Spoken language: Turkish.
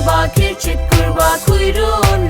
kurbağa küçük kurbağa kuyruğun?